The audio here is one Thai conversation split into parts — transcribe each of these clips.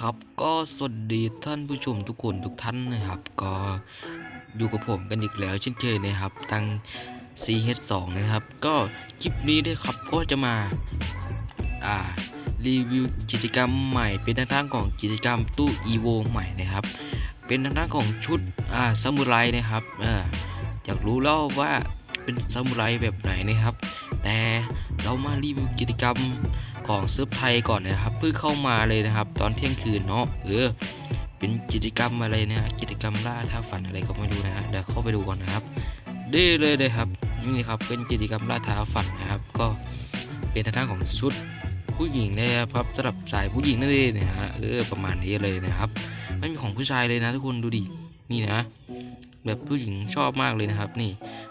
ครับก็สวัสดีท่านผู้ชมทุกคนทุกท่านนะครับ ก็อยู่กับผมกันอีกแล้วเช่นเคยนะครับตั้ง CH2 นะครับ ก็คลิปนี้นะครับก็จะมาอ่ารีวิวกิจกรรมใหม่ เป็นทางด้านของกิจกรรมตู้ EVO ใหม่นะครับ เป็นทางด้านของชุดอ่าซามูไรนะครับเอออยากรู้แล้วว่าเป็นซามูไรแบบไหนนะครับ แต่เรามารีวิวกิจกรรม ของเซิร์ฟไทยก่อนนะครับเพิ่งเข้ามาเลยนะครับ ตอนเที่ยงคืนเนาะเออเป็นกิจกรรมอะไรนะกิจกรรมล่าท้าฝันอะไรก็ไม่รู้นะฮะเดี๋ยวเข้าไปดูก่อนนะครับได้เลยเลยครับนี่ครับเป็นกิจกรรมล่าท้าฝันนะครับ ก็เป็นทางด้านของชุดผู้หญิงนะครับสำหรับสายผู้หญิงนั่นเองนะฮะเออประมาณนี้เลยนะครับไม่มีของผู้ชายเลยนะทุกคนดูดินี่นะแบบผู้หญิงชอบมากเลยนะครับ นี่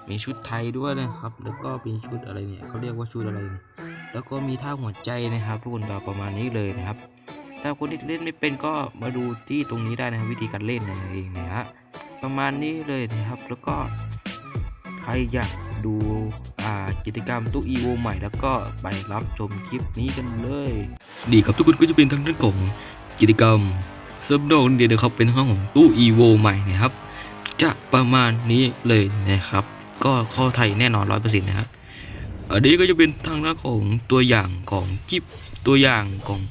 มีชุดไทยด้วยนะครับ แล้วก็เป็นชุดอะไรเนี่ยเขาเรียกว่าชุดอะไรเนี่ย แล้วก็มีท่าหัวใจนะครับทุกคนแบบประมาณนี้เลยนะครับ ถ้าคนที่เล่นไม่เป็นก็มาดูที่ตรงนี้ได้นะครับวิธีการเล่นนั่นเองนะฮะประมาณนี้เลยนะครับ แล้วก็ใครอยากดูกิจกรรมตู้อีโวใหม่แล้วก็ไปรับชมคลิปนี้กันเลย ดีครับทุกคนก็จะเป็นทางด้านของกิจกรรมเซิร์ฟโดนเดียวนะครับเป็นทางด้านของตู้อีโวใหม่นะครับจะประมาณนี้เลยนะครับ ก็ข้อไทยแน่นอนร้อยเปอร์เซ็นต์นะครับ อันนี้ก็จะเป็นทางด้านของตัวอย่างของกิฟตัวอย่างของ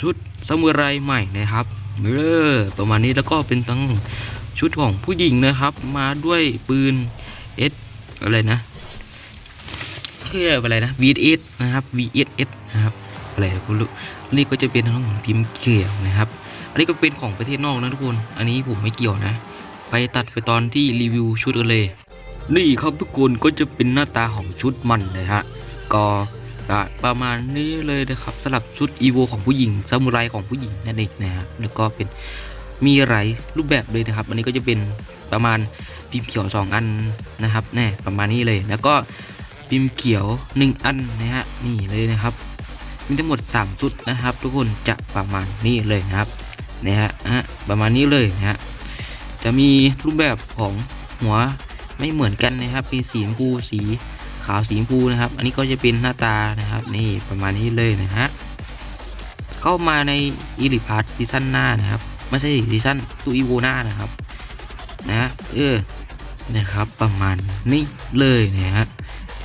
ชุดซามูไรใหม่นะครับเออประมาณนี้แล้วก็เป็นทั้งชุดของผู้หญิงนะครับ มาด้วยปืนเอสอะไรนะเรียกอะไรนะ VS นะครับ VSS นะครับอะไรคุณรู้นี่ก็จะเป็นทางด้านของพิมพ์เขียวนะครับ อันนี้ก็เป็นของประเทศนอกนะทุกคน อันนี้ผมไม่เกี่ยวนะ ไปตัดไปตอนที่รีวิวชุดกันเลย นี่ครับทุกคนก็จะเป็นหน้าตาของชุดมันเลยฮะก็ประมาณนี้เลยนะครับสำหรับชุดอีโวของผู้หญิงซามูไรของผู้หญิงนั่นเองนะฮะแล้วก็เป็นมีหลายรูปแบบเลยนะครับ อันนี้ก็จะเป็นประมาณพิมพ์เขียว 2 อันนะครับแน่ประมาณนี้เลย แล้วก็พิมพ์เขียว 1 อันนะฮะนี่เลยนะครับมีทั้งหมด 3 ชุดนะครับ ทุกคนจะประมาณนี้เลยนะครับนะฮะประมาณนี้เลยนะฮะจะมีรูปแบบของหัว ไม่เหมือนกันนะครับมีสีชมพูสีขาวสีชมพูนะครับ อันนี้ก็จะเป็นหน้าตานะครับ นี่ประมาณนี้เลยนะฮะเข้ามาในอีลิพาร์ซีซั่นหน้านะครับไม่ใช่ซีซั่นตูอีโวนานะครับนะเออนะครับประมาณนี้เลยนะฮะ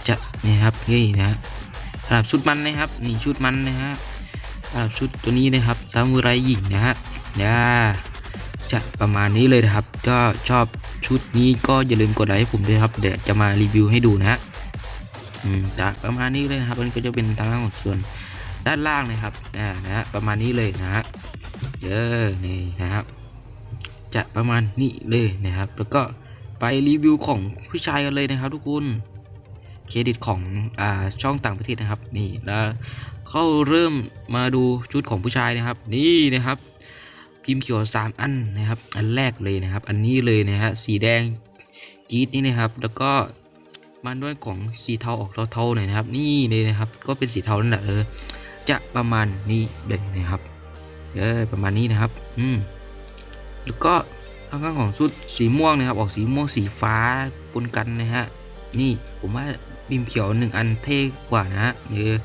จะนี่ครับนี่นะฮะสำหรับชุดมันนะครับนี่ชุดมันนะฮะสำหรับชุดตัวนี้นะครับซามูไรหญิงนะฮะเนี่ยจะประมาณนี้เลยนะครับ ก็ชอบ ชุดนี้ก็อย่าลืมกดไลค์ให้ผมด้วยครับเดี๋ยวจะมารีวิวให้ดูนะฮะอืมจะประมาณนี้เลยนะครับอันนี้ก็จะเป็นทางด้านของส่วนด้านล่างนะครับอ่านะฮะประมาณนี้เลยนะฮะเยอะนี่นะครับ จะประมาณนี้เลยนะครับ แล้วก็ไปรีวิวของผู้ชายกันเลยนะครับ ทุกคนเครดิตของอ่าช่องต่างประเทศนะครับ นี่แล้วเข้าเริ่มมาดูชุดของผู้ชายนะครับ นี่นะครับ พิมพ์เขียว3อันนะครับ อันแรกเลยนะครับ อันนี้เลยนะฮะสีแดงจี๊ดนี่นะครับ แล้วก็มันด้วยของสีเทาออกเทาๆหน่อยนะครับ นี่เลยนะครับ ก็เป็นสีเทานั่นแหละเออจะประมาณนี้เลยนะครับเออประมาณนี้นะครับ อืมแล้วก็ข้างๆของชุดสีม่วงนะครับ ออกสีม่วงสีฟ้าปนกันนะฮะนี่ผมว่าพิมพ์เขียวหนึ่งอันเท่กว่านะฮะเออ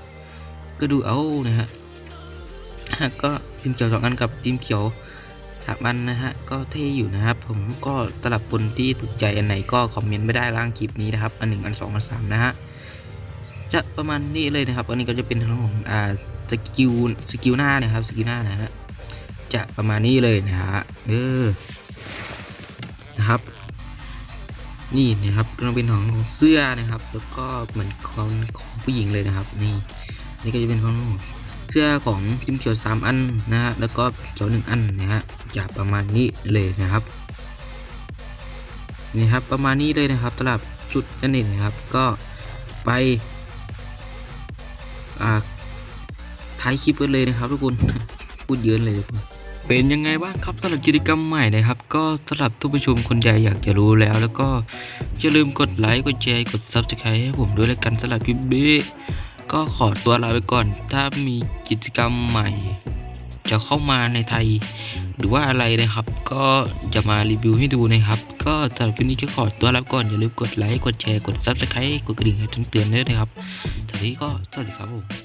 ก็ดูเอานะฮะ ก็พิมพ์เขียวสองอันกับพิมพ์เขียวสามอันนะฮะก็เท่อยู่นะครับผมก็สลับคนที่ถูกใจอันไหนก็คอมเมนต์ไม่ได้ล่างคลิปนี้นะครับอันหนึ่งอันสองอันสามนะฮะจะประมาณนี้เลยนะครับอันนี้ก็จะเป็นทางของอ่าสกิลสกิลหน้านะครับสกิลหน้านะฮะจะประมาณนี้เลยนะฮะเออนะครับ นี่นะครับก็เป็นของเสื้อนะครับ แล้วก็เหมือนของผู้หญิงเลยนะครับ นี่นี่ก็จะเป็นของ เสื้อของพิมพ์เขียว 3 อันนะฮะแล้วก็เขียว1อันนะฮะจะประมาณนี้เลยนะครับนี่ครับประมาณนี้เลยนะครับสำหรับชุดนั่นเองนะครับก็ไปท้ายคลิปกันเลยนะครับทุกคนพูดเยอะเลยทุกคนเป็นยังไงบ้างครับสำหรับกิจกรรมใหม่นะครับ ก็สำหรับทุกผู้ชมคนใหญ่อยากจะรู้แล้ว แล้วก็อย่าลืมกดไลค์กดแชร์กด subscribe ให้ผมด้วยแล้วกันสำหรับคลิปนี้ ก็ขอตัวลาไปก่อน ถ้ามีกิจกรรมใหม่ จะเข้ามาในไทย หรือว่าอะไรนะครับ ก็จะมารีวิวให้ดูนะครับ ก็สำหรับคลิปนี้ก็ขอตัวลาไปก่อนอย่าลืมกดไลค์กดแชร์กด subscribe กดกระดิ่งให้ถึงเตือนด้วยนะครับสวัสดีก็สวัสดีครับผม